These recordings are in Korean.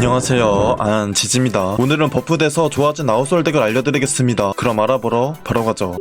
안녕하세요. 안 지지입니다. 오늘은 버프돼서 좋아진 아웃솔 덱을 알려드리겠습니다. 그럼 알아보러 바로 가죠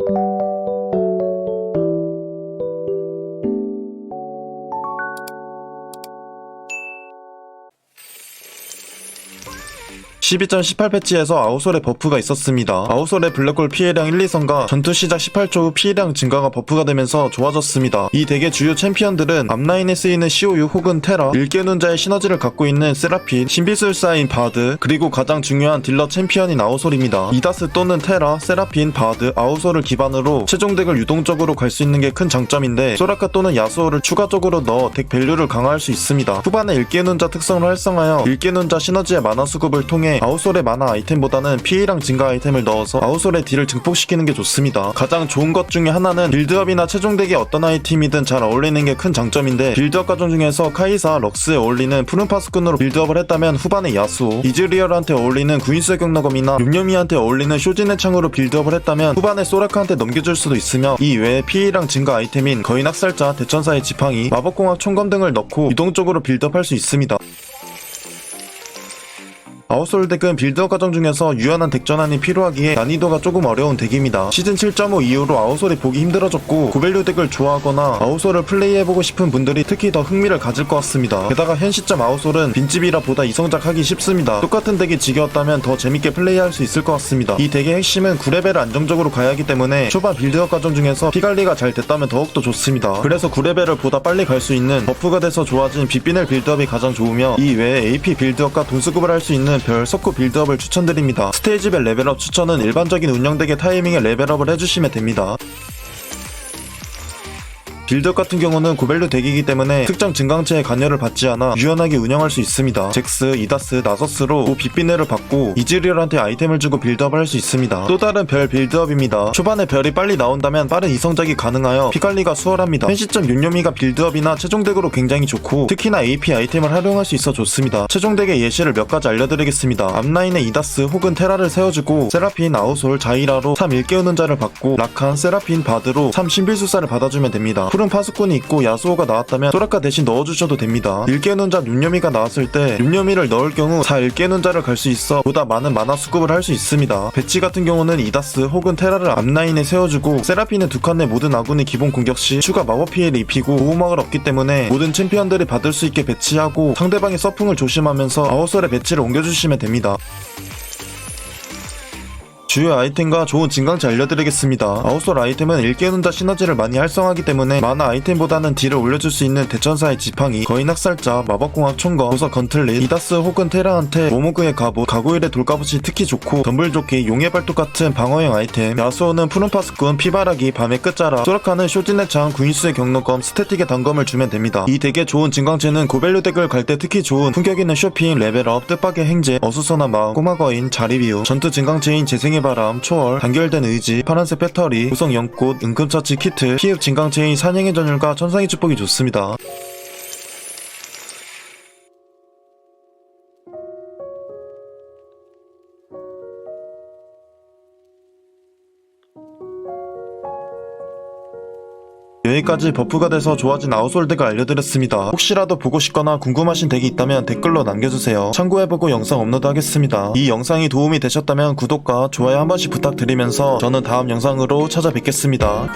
12.18 패치에서 아우솔의 버프가 있었습니다. 아우솔의 블랙홀 피해량 1, 2선과 전투 시작 18초 후 피해량 증가가 버프가 되면서 좋아졌습니다. 이 덱의 주요 챔피언들은 앞라인에 쓰이는 시오유 혹은 테라, 일개눈자의 시너지를 갖고 있는 세라핀, 신비술사인 바드, 그리고 가장 중요한 딜러 챔피언인 아우솔입니다. 이다스 또는 테라, 세라핀, 바드, 아우솔을 기반으로 최종 덱을 유동적으로 갈 수 있는 게 큰 장점인데 소라카 또는 야수오를 추가적으로 넣어 덱 밸류를 강화할 수 있습니다. 후반에 일개눈자 특성을 활성화하여 일개눈자 시너지의 만화 수급을 통해 아우솔의 만화 아이템보다는 피해량 증가 아이템을 넣어서 아우솔의 딜을 증폭시키는 게 좋습니다. 가장 좋은 것 중에 하나는 빌드업이나 최종 덱의 어떤 아이템이든 잘 어울리는 게 큰 장점인데 빌드업 과정 중에서 카이사, 럭스에 어울리는 푸른 파스꾼으로 빌드업을 했다면 후반에 야수오, 이즈리얼한테 어울리는 구인수의 경락검이나 용념이한테 어울리는 쇼진의 창으로 빌드업을 했다면 후반에 소라카한테 넘겨줄 수도 있으며 이 외에 피해량 증가 아이템인 거인 학살자, 대천사의 지팡이, 마법공학 총검 등을 넣고 유동적으로 빌드업할 수 있습니다. 아웃솔 덱은 빌드업 과정 중에서 유연한 덱 전환이 필요하기에 난이도가 조금 어려운 덱입니다. 시즌 7.5 이후로 아웃솔이 보기 힘들어졌고 고밸류 덱을 좋아하거나 아웃솔을 플레이해보고 싶은 분들이 특히 더 흥미를 가질 것 같습니다. 게다가 현 시점 아웃솔은 빈집이라 보다 이성작 하기 쉽습니다. 똑같은 덱이 지겨웠다면 더 재밌게 플레이할 수 있을 것 같습니다. 이 덱의 핵심은 9레벨을 안정적으로 가야 하기 때문에 초반 빌드업 과정 중에서 피관리가 잘 됐다면 더욱더 좋습니다. 그래서 9레벨을 보다 빨리 갈 수 있는 버프가 돼서 좋아진 빗비넬 빌드업이 가장 좋으며 이 외에 AP 빌드업과 돈 수급을 할 수 있는 별 석구 빌드업을 추천드립니다. 스테이지별 레벨업 추천은 일반적인 운영덱의 타이밍에 레벨업을 해주시면 됩니다. 빌드업 같은 경우는 고밸류 덱이기 때문에 특정 증강체의 관여를 받지 않아 유연하게 운영할 수 있습니다. 잭스, 이다스, 나서스로 고 빗비네를 받고 이즈리얼한테 아이템을 주고 빌드업을 할 수 있습니다. 또 다른 별 빌드업입니다. 초반에 별이 빨리 나온다면 빠른 이성작이 가능하여 피관리가 수월합니다. 현 시점 윤요미가 빌드업이나 최종 덱으로 굉장히 좋고 특히나 AP 아이템을 활용할 수 있어 좋습니다. 최종 덱의 예시를 몇 가지 알려드리겠습니다. 앞라인에 이다스 혹은 테라를 세워주고 세라핀, 아우솔, 자이라로 3 일깨우는 자를 받고 라칸, 세라핀, 바드로 3 신빌수사를 받아주면 됩니다. 푸른 파수꾼이 있고 야수호가 나왔다면 소라카 대신 넣어주셔도 됩니다. 일깨우는 자 윤념이가 나왔을 때 윤념이를 넣을 경우 4 일깨우는 자를 갈 수 있어 보다 많은 만화 수급을 할 수 있습니다. 배치 같은 경우는 이다스 혹은 테라를 앞라인에 세워주고 세라핀은 두칸내 모든 아군의 기본 공격 시 추가 마법 피해를 입히고 보호막을 얻기 때문에 모든 챔피언들이 받을 수 있게 배치하고 상대방의 서풍을 조심하면서 아웃솔의 배치를 옮겨주시면 됩니다. 주요 아이템과 좋은 진강체 알려드리겠습니다. 아웃솔 아이템은 일깨우는자 시너지를 많이 활성하기 때문에 만화 아이템보다는 딜을 올려줄 수 있는 대천사의 지팡이, 거인 학살자, 마법공학 총검, 보석 건틀릿, 이다스 혹은 테라한테 모모그의 갑옷, 가구일의 돌가봇이 특히 좋고 덤블조끼, 용의 발톱 같은 방어형 아이템, 야수호는 푸른 파스꾼, 피바라기, 밤의 끝자락, 소라카는 쇼진의 창, 구인수의 경로검, 스태틱의 단검을 주면 됩니다. 이 덱의 좋은 진강체는 고밸류 덱을 갈 때 특히 좋은 품격 있는 쇼핑, 레벨업, 뜻밖의 행제, 어수선한 마음, 꼬마거인, 자리비우, 전투 진강체인 재생의 바람, 초월, 단결된 의지, 파란색 배터리, 구성 연꽃, 은금처치 키트, 피흡 진강 체인 산행의 전율과 천상의 축복이 좋습니다. 여기까지 버프가 돼서 좋아진 아웃솔드가 알려드렸습니다. 혹시라도 보고 싶거나 궁금하신 덱이 있다면 댓글로 남겨주세요. 참고해보고 영상 업로드하겠습니다. 이 영상이 도움이 되셨다면 구독과 좋아요 한 번씩 부탁드리면서 저는 다음 영상으로 찾아뵙겠습니다.